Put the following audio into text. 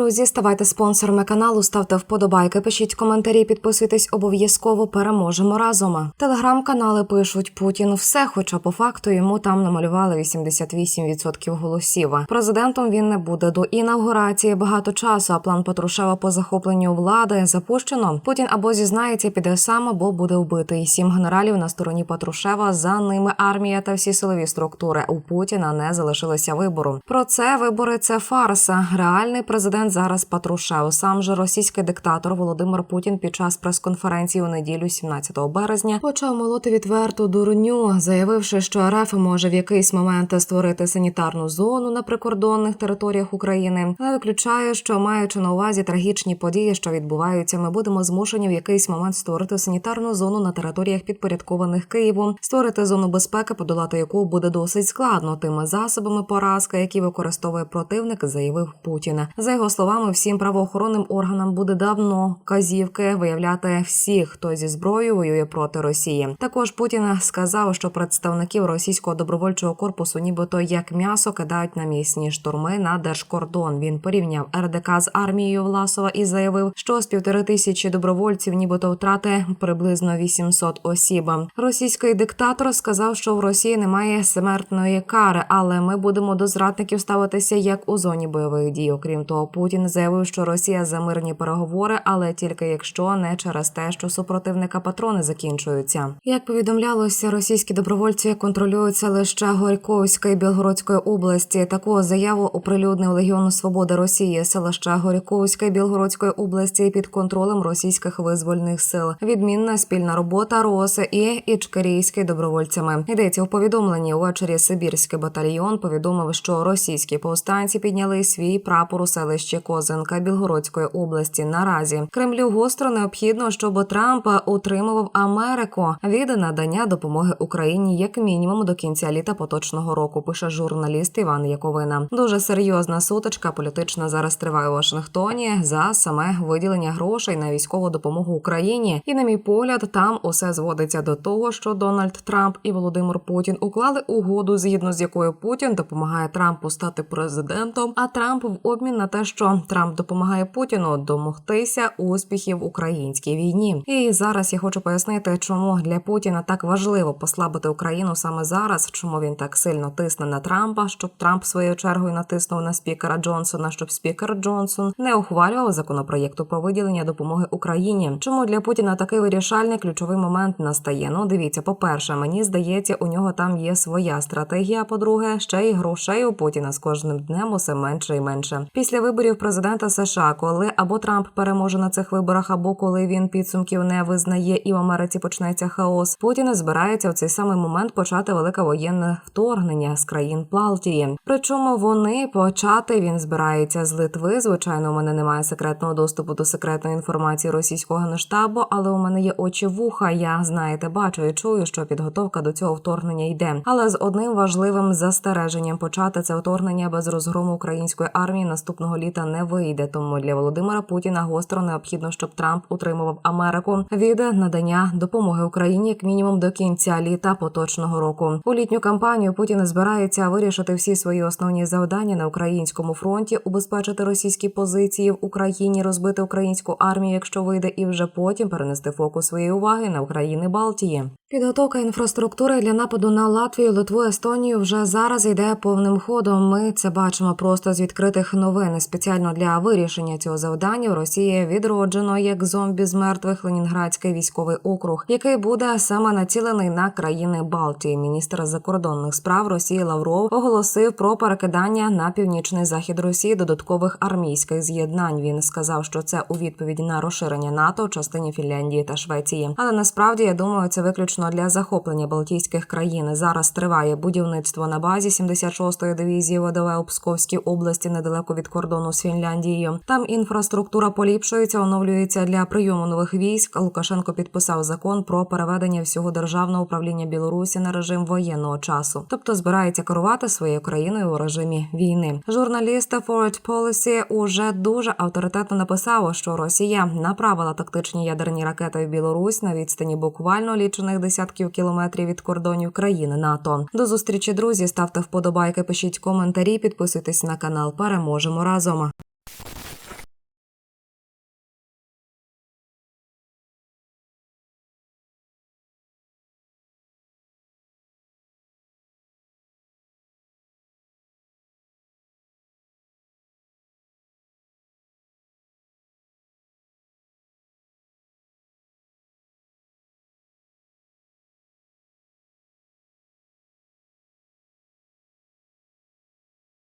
Друзі, ставайте спонсорами каналу, ставте вподобайки, пишіть коментарі, підписуйтесь обов'язково. Переможемо разом. Телеграм-канали пишуть Путін все, хоча по факту йому там намалювали 88% голосів. Президентом він не буде до інаугурації багато часу. А план Патрушева по захопленню влади запущено. Путін або зізнається, піде сам, або буде вбитий. Сім генералів на стороні Патрушева. За ними армія та всі силові структури. У Путіна не залишилося вибору. Про це вибори це фарса. Реальний президент зараз Патрушев. Сам же російський диктатор Володимир Путін під час прес-конференції у неділю, 17 березня, почав молоти відверту дурню, заявивши, що РФ може в якийсь момент створити санітарну зону на прикордонних територіях України. Не виключає, що маючи на увазі трагічні події, що відбуваються, ми будемо змушені в якийсь момент створити санітарну зону на територіях підпорядкованих Києву, створити зону безпеки, подолати яку буде досить складно тими засобами поразки, які використовує противник, заявив Путін. За його словами, всім правоохоронним органам буде давно казівки виявляти всіх, хто зі зброєю воює проти Росії. Також Путін сказав, що представників російського добровольчого корпусу, нібито як м'ясо, кидають на місні штурми на держкордон. Він порівняв РДК з армією Власова і заявив, що з півтори тисячі добровольців, нібито втрати приблизно 800 осіб. Російський диктатор сказав, що в Росії немає смертної кари, але ми будемо до зрадників ставитися як у зоні бойових дій. Окрім того, Путін заявив, що Росія за мирні переговори, але тільки якщо не через те, що супротивника патрони закінчуються. Як повідомлялося, російські добровольці контролюються лише Горьковської і Білгородської області. Таку заяву оприлюднив Легіон Свободи Росії, селища Горьковська і Білгородської області під контролем російських визвольних сил. Відмінна спільна робота РОС і Ічкерійський добровольцями. Йдеться у повідомленні. Увечері Сибірський батальйон повідомив, що російські повстанці підняли свій прапор у селищі Козинка Білгородської області. Наразі Кремлю гостро необхідно, щоб Трамп утримував Америку від надання допомоги Україні як мінімум до кінця літа поточного року. Пише журналіст Іван Яковина. Дуже серйозна сутичка політична зараз триває у Вашингтоні за саме виділення грошей на військову допомогу Україні. І на мій погляд, там усе зводиться до того, що Дональд Трамп і Володимир Путін уклали угоду, згідно з якою Путін допомагає Трампу стати президентом. А Трамп в обмін на те, що Трамп допомагає Путіну домогтися успіхів в українській війні. І зараз я хочу пояснити, чому для Путіна так важливо послабити Україну саме зараз, чому він так сильно тисне на Трампа, щоб Трамп своєю чергою натиснув на спікера Джонсона, щоб спікер Джонсон не ухвалював законопроєкту про виділення допомоги Україні. Чому для Путіна такий вирішальний ключовий момент настає? Ну дивіться, по перше, мені здається, у нього там є своя стратегія. По-друге, ще й грошей у Путіна з кожним днем усе менше і менше. Після виборів президента США, коли або Трамп переможе на цих виборах, або коли він підсумків не визнає, і в Америці почнеться хаос. Путін збирається в цей самий момент почати велике воєнне вторгнення з країн Балтії. Причому вони почати він збирається з Литви. Звичайно, у мене немає секретного доступу до секретної інформації російського генштабу, але у мене є очі вуха. Я знаєте, бачу і чую, що підготовка до цього вторгнення йде. Але з одним важливим застереженням почати це вторгнення без розгрому української армії наступного літа не вийде. Тому для Володимира Путіна гостро необхідно, щоб Трамп утримував Америку від надання допомоги Україні як мінімум до кінця літа поточного року. У літню кампанію Путін збирається вирішити всі свої основні завдання на українському фронті, убезпечити російські позиції в Україні, розбити українську армію, якщо вийде, і вже потім перенести фокус своєї уваги на України Балтії. Підготовка інфраструктури для нападу на Латвію, Литву, Естонію вже зараз йде повним ходом. Ми це бачимо просто з відкритих новин. Спеціально для вирішення цього завдання в Росії відроджено як зомбі з мертвих Ленінградський військовий округ, який буде саме націлений на країни Балтії. Міністр закордонних справ Росії Лавров оголосив про перекидання на північний захід Росії додаткових армійських з'єднань. Він сказав, що це у відповідь на розширення НАТО в частині Фінляндії та Швеції. Але насправді я думаю, це виключно для захоплення Балтійських країн. Зараз триває будівництво на базі 76-ї дивізії ВДВ у Псковській області недалеко від кордону з Фінляндією. Там інфраструктура поліпшується, оновлюється для прийому нових військ. Лукашенко підписав закон про переведення всього державного управління Білорусі на режим воєнного часу, тобто збирається керувати своєю країною у режимі війни. Журналіст Forward Policy уже дуже авторитетно написав, що Росія направила тактичні ядерні ракети в Білорусь на відстані буквально лічених десятків кілометрів від кордонів країни НАТО. До зустрічі, друзі. Ставте вподобайки, пишіть коментарі, підписуйтесь на канал. Переможемо разом.